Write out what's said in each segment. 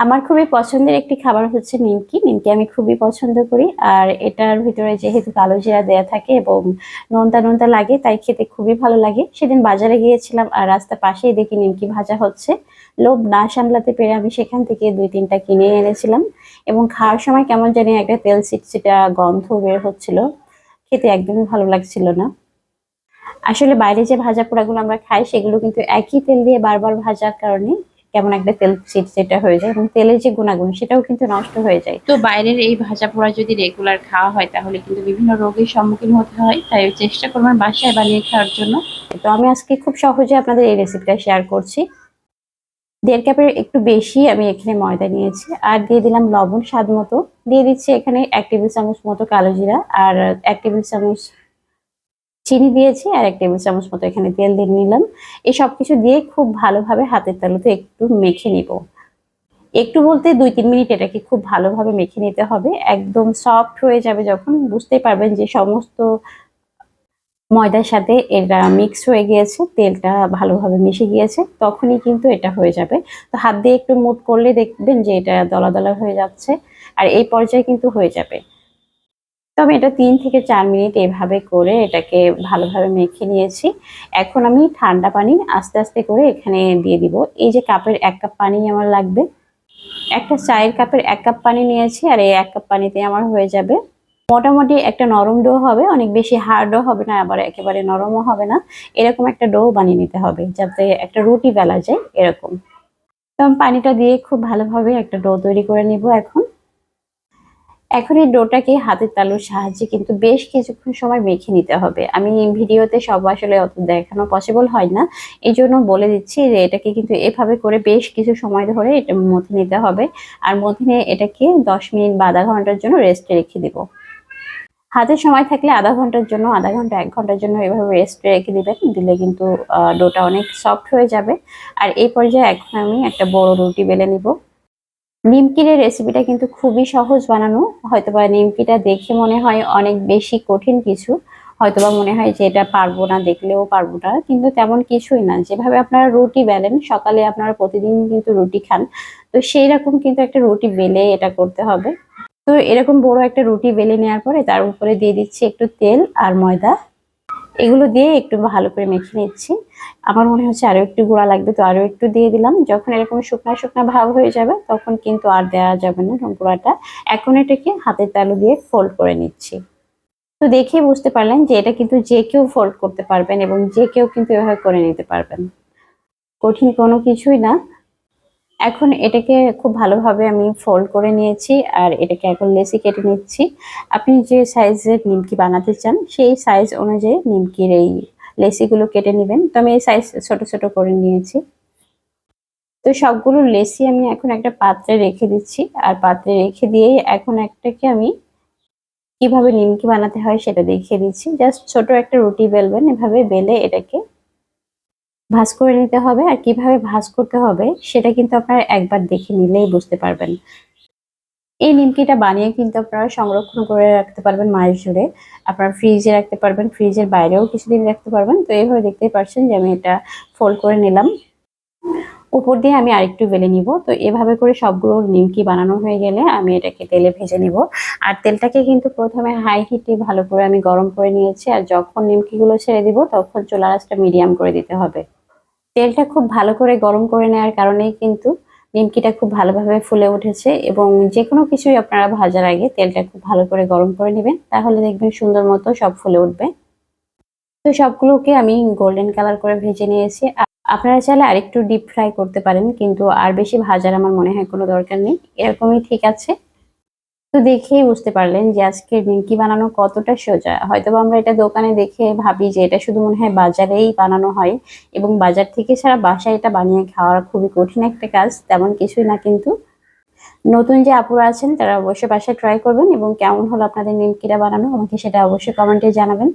আমার খুবই পছন্দের একটি খাবার হচ্ছে নিমকি। নিমকি আমি খুবই পছন্দ করি। আর এটার ভিতরে যেহেতু কালো জিরা দেয়া থাকে এবং নোনতা নোনতা লাগে, তাই খেতে খুবই ভালো লাগে। সেদিন বাজারে গিয়েছিলাম আর রাস্তার পাশেই দেখি নিমকি ভাজা হচ্ছে। লোভ না সামলাতে পেরে আমি সেখান থেকে দুই তিনটা কিনে এনেছিলাম এবং খাওয়ার সময় কেমন জানি একটা তেল সিটসিটা গন্ধ বের হচ্ছিল। খেতে একদমই ভালো লাগছিল না। আসলে বাইরে যে ভাজা পোড়াগুলো আমরা খাই, সেগুলো কিন্তু একই তেল দিয়ে বারবার ভাজার কারণে কেমন একটা তেল চিট চিটা হয়ে যায় এবং তেলের যে গুণাগুণ সেটাও কিন্তু নষ্ট হয়ে যায়। তো বাইরের এই ভাজা পোড়া যদি রেগুলার খাওয়া হয় তাহলে কিন্তু বিভিন্ন রোগের সম্মুখীন হতে হয়। তাই চেষ্টা করবেন বাসায় বানিয়ে খাওয়ার জন্য। তো আমি আজকে খুব সহজে আপনাদের এই রেসিপিটা শেয়ার করছি। দেড় কাপের একটু বেশি আমি এখানে ময়দা নিয়েছি আর দিয়ে দিলাম লবণ স্বাদ মতো। দিয়ে দিচ্ছি এখানে এক টেবিল চামচ মতো কালো জিরা আর এক টেবিল চামচ চিনি দিয়েছি আর এক টেবিল চামচ মতো এখানে তেল দিয়ে নিলাম। এই সব কিছু দিয়ে খুব ভালোভাবে হাতের তালুতে একটু মেখে নিব। একটু বলতে দুই তিন মিনিট এটাকে খুব ভালোভাবে মেখে নিতে হবে। একদম সফট হয়ে যাবে যখন বুঝতেই পারবেন যে সমস্ত ময়দার সাথে এটা মিক্স হয়ে গিয়েছে, তেলটা ভালোভাবে মিশে গিয়েছে, তখনই কিন্তু এটা হয়ে যাবে। তো হাত দিয়ে একটু মুট করলে দেখবেন যে এটা দলা দলা হয়ে যাচ্ছে আর এই পর্যায়ে কিন্তু হয়ে যাবে। তো আমি এটা তিন থেকে চার মিনিট এভাবে করে এটাকে ভালোভাবে মেখে নিয়েছি। এখন আমি ঠান্ডা পানি আস্তে আস্তে করে এখানে দিয়ে দিব। এই যে কাপের এক কাপ পানি আমার লাগবে। একটা চায়ের কাপের এক কাপ পানি নিয়েছি আর এই এক কাপ পানিতে আমার হয়ে যাবে। মোটামুটি একটা নরম ডো হবে, অনেক বেশি হার্ডও হবে না, আবার একেবারে নরমও হবে না। এরকম একটা ডো বানিয়ে নিতে হবে যাতে একটা রুটি বেলা যায়, এরকম। তো আমি পানিটা দিয়ে খুব ভালোভাবে একটা ডো তৈরি করে নিব এখন। এখন এই ডোটাকে হাতের তালুর সাহায্যে কিন্তু বেশ কিছুক্ষণ সময় মেখে নিতে হবে। আমি ভিডিওতে সব আসলে অত দেখানো পসিবল হয় না। এই জন্য বলে দিচ্ছি যে এটাকে কিন্তু এভাবে করে বেশ কিছু সময় ধরে এটা মথে নিতে হবে। আর মথে নিয়ে এটাকে দশ মিনিট বা আধা ঘণ্টার জন্য রেস্টে রেখে দিব। হাতে সময় থাকলে আধা ঘণ্টার জন্য, আধা ঘণ্টা, এক ঘণ্টার জন্য এভাবে রেস্ট রেখে দিবেন। দিলে কিন্তু ডোটা অনেক সফট হয়ে যাবে। আর এই পর্যায়ে এখন আমি একটা বড় রুটি বেলে নিব। নিমকির রেসিপিটা কিন্তু খুবই সহজ বানানো। হয়তোবা নিমকিটা দেখে মনে হয় অনেক বেশি কঠিন কিছু। হয়তোবা মনে হয় যে এটা পারব না, দেখলেও পারব না। কিন্তু তেমন কিছুই না। যেভাবে আপনারা রুটি বেলেন, সকালে আপনারা প্রতিদিন কিন্তু রুটি খান। তো সেই রকম কিন্তু একটা রুটি বেলে এটা করতে হবে। তো এরকম বড় একটা রুটি বেলে নেওয়ার পরে তার উপরে দিয়ে দিচ্ছি একটু তেল আর ময়দা। এগুলো দিয়ে একটু ভালো করে মেখে নিচ্ছি। আমার মনে হচ্ছে আরও একটু গুঁড়া লাগবে, তো আরও একটু দিয়ে দিলাম। যখন এরকম শুকনা শুকনা ভাব হয়ে যাবে, তখন কিন্তু আর দেওয়া যাবে না গুঁড়াটা। এখন এটাকে হাতের তালু দিয়ে ফোল্ড করে নিচ্ছি। তো দেখেই বুঝতে পারলেন যে এটা কিন্তু যে কেউ ফোল্ড করতে পারবেন এবং যে কেউ কিন্তু এভাবে করে নিতে পারবেন। কঠিন কোনো কিছুই না। এখন এটাকে খুব ভালোভাবে আমি ফোল্ড করে নিয়েছি আর এটাকে এখন লেসি কেটে নিচ্ছি। আপনি যে সাইজের নিমকি বানাতে চান, সেই সাইজ অনুযায়ী নিমকির এই লেসিগুলো কেটে নেবেন। তো আমি এই সাইজ ছোট ছোট করে নিয়েছি। তো সবগুলো লেসি আমি এখন একটা পাত্রে রেখে দিচ্ছি। আর পাত্রে রেখে দিয়েই এখন একটাকে আমি কীভাবে নিমকি বানাতে হয় সেটা দেখিয়ে দিচ্ছি। জাস্ট ছোট একটা রুটি বেলবেন, এভাবে বেলে এটাকে ভাজ করে নিতে হবে আর কীভাবে ভাজ করতে হবে সেটা কিন্তু আপনারা একবার দেখে নিলেই বুঝতে পারবেন। এই নিমকিটা বানিয়ে কিন্তু আপনারা সংরক্ষণ করে রাখতে পারবেন মাস জুড়ে আপনারা ফ্রিজে রাখতে পারবেন, ফ্রিজের বাইরেও কিছুদিন রাখতে পারবেন। তো এইভাবে দেখতেই পারছেন যে আমি এটা ফোল্ড করে নিলাম। উপর দিয়ে আমি আরেকটু বেলে নিব। তো এভাবে করে সবগুলো নিমকি বানানো হয়ে গেলে আমি এটাকে তেলে ভেজে নিব। আর তেলটাকে কিন্তু প্রথমে হাই হিটে ভালো করে আমি গরম করে নিয়েছি। আর যখন নিমকিগুলো ছেড়ে দিব তখন চুলা আঁচটা মিডিয়াম করে দিতে হবে। তেলটা খুব ভালো করে গরম করে নেওয়ার কারণেই কিন্তু নিমকিটা খুব ভালোভাবে ফুলে উঠেছে এবং যে কোনো কিছুই আপনারা ভাজার আগে তেলটা খুব ভালো করে গরম করে নেবেন, তাহলে দেখবেন সুন্দর মতো সব ফুলে উঠবে। তো সবগুলোকে আমি গোল্ডেন কালার করে ভেজে নিয়েছি। আপনারা চাইলে আরেকটু ডিপ ফ্রাই করতে পারেন, কিন্তু আর বেশি ভাজার আমার মনে হয় কোনো দরকার নেই। এরকমই ঠিক আছে। তো দেখেই বুঝতে পারলেন যে আজকে নিমকি বানানো কতটা সোজা। হয়তো আমরা এটা দোকানে দেখে ভাবি যে এটা শুধু মনে হয় বাজারেই বানানো হয় এবং বাজার থেকে সারা বাসায় এটা বানিয়ে খাওয়ার খুবই কঠিন একটা কাজ, তেমন কিছুই না কিন্তু। নতুন যে আপুরা আছেন তারা অবশ্যই বাসায় ট্রাই করবেন এবং কেমন হলো আপনাদের নিমকিটা বানানো আমাকে সেটা অবশ্যই কমেন্টে জানাবেন।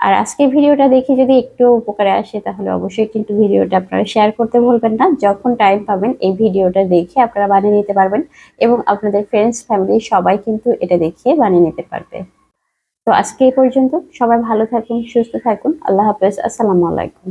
আর আজকে ভিডিওটা দেখে যদি একটু উপকারে আসে, তাহলে অবশ্যই কিন্তু ভিডিওটা আপনারা শেয়ার করতে ভুলবেন না। যখন টাইম পাবেন, এই ভিডিওটা দেখে আপনারা বানিয়ে নিতে পারবেন এবং আপনাদের ফ্রেন্ডস ফ্যামিলি সবাই কিন্তু এটা দেখে বানিয়ে নিতে পারবে। তো আজকে এই পর্যন্ত সবাই ভালো থাকুন, সুস্থ থাকুন। আল্লাহ হাফেজ। আসসালামু আলাইকুম।